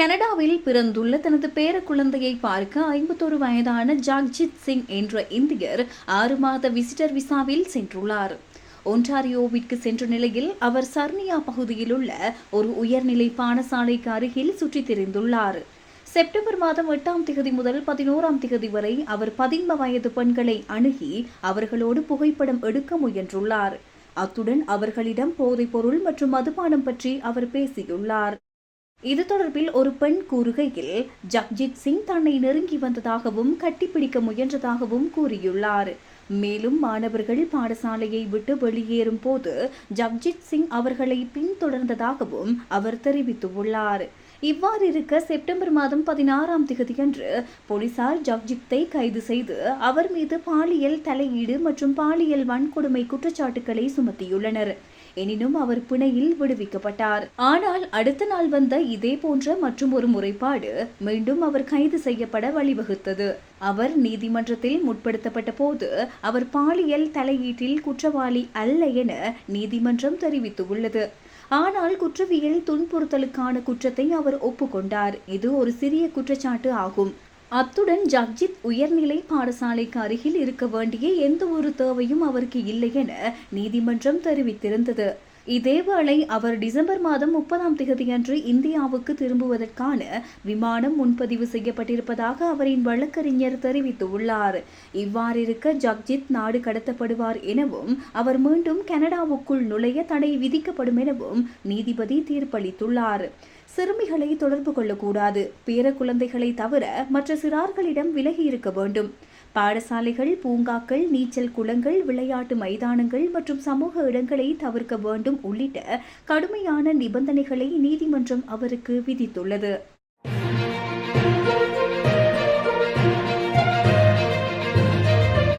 கனடாவில் பிறந்துள்ள தனது பேர குழந்தையை பார்க்க ஐம்பத்தொரு வயதான ஜாக்ஜித் சிங் என்ற இந்தியர் ஆறு மாத விசிட்டர் விசாவில் சென்றுள்ளார். ஒன்டாரியோவிற்கு சென்ற நிலையில் அவர் சர்னியா பகுதியில் உள்ள ஒரு உயர்நிலை பானசாலைக்கு அருகில் சுற்றித் திரிந்துள்ளார். செப்டம்பர் மாதம் எட்டாம் திகதி முதல் பதினோராம் திகதி வரை அவர் பதின்ம வயது பெண்களை அணுகி அவர்களோடு புகைப்படம் எடுக்க முயன்றுள்ளார். அத்துடன் அவர்களிடம் போதைப்பொருள் மற்றும் மதுபானம் பற்றி அவர் பேசியுள்ளார். இது தொடர்பில் ஒரு பெண் கூறுகையில் ஜக்ஜித் சிங் தன்னை நெருங்கி வந்ததாகவும் கட்டிப்பிடிக்க முயன்றதாகவும் கூறியுள்ளார். மேலும் மாணவர்கள் பாடசாலையை விட்டு வெளியேறும் போது ஜக்ஜித் சிங் அவர்களை பின்தொடர்ந்ததாகவும் அவர் தெரிவித்துள்ளார். இவ்வாறு இருக்க செப்டம்பர் மாதம் பதினாறாம் திகதியன்று போலீசார் ஜக்ஜித்தை கைது செய்து அவர் மீது பாலியல் தலையீடு மற்றும் பாலியல் வன்கொடுமை குற்றச்சாட்டுகளை சுமத்தியுள்ளனர். எனினும் அவர் பிணையில் விடுவிக்கப்பட்டார். ஆனால் அடுத்த நாள் வந்த இதே போன்ற மற்றும் ஒரு முறைப்பாடு மீண்டும் அவர் கைது செய்யப்பட வழிவகுத்தது. அவர் நீதிமன்றத்தில் முற்படுத்தப்பட்ட போது அவர் பாலியல் தலையீட்டில் குற்றவாளி அல்ல என நீதிமன்றம் தெரிவித்துள்ளது. ஆனால் குற்றவியல் துன்புறுத்தலுக்கான குற்றத்தை அவர் ஒப்புக்கொண்டார். இது ஒரு சிறிய குற்றச்சாட்டு ஆகும். அத்துடன் ஜக்ஜித் உயர்நிலை பாடசாலைக்கு அருகில் இருக்க வேண்டிய எந்த ஒரு தேவையும் அவருக்கு இல்லை என நீதிமன்றம் தெரிவித்திருந்தது. இதேவேளை அவர் டிசம்பர் மாதம் முப்பதாம் தேதியன்று இந்தியாவுக்கு திரும்புவதற்கான விமானம் முன்பதிவு செய்யப்பட்டிருப்பதாக அவரின் வழக்கறிஞர் தெரிவித்துள்ளார். இவ்வாறிருக்க ஜக்ஜித் நாடு கடத்தப்படுவார் எனவும் அவர் மீண்டும் கனடாவுக்குள் நுழைய தடை விதிக்கப்படும் எனவும் நீதிபதி தீர்ப்பளித்துள்ளார். சிறுமிகளை தொடர்பு கொள்ளக்கூடாது. பேர குழந்தைகளை தவிர மற்ற சிறார்களிடம் விலகி இருக்க வேண்டும். பாடசாலைகள் பூங்காக்கள் நீச்சல் குளங்கள் விளையாட்டு மைதானங்கள் மற்றும் சமூக இடங்களை தவிர்க்க வேண்டும் உள்ளிட்ட கடுமையான நிபந்தனைகளை நீதிமன்றம் அவருக்கு விதித்துள்ளது.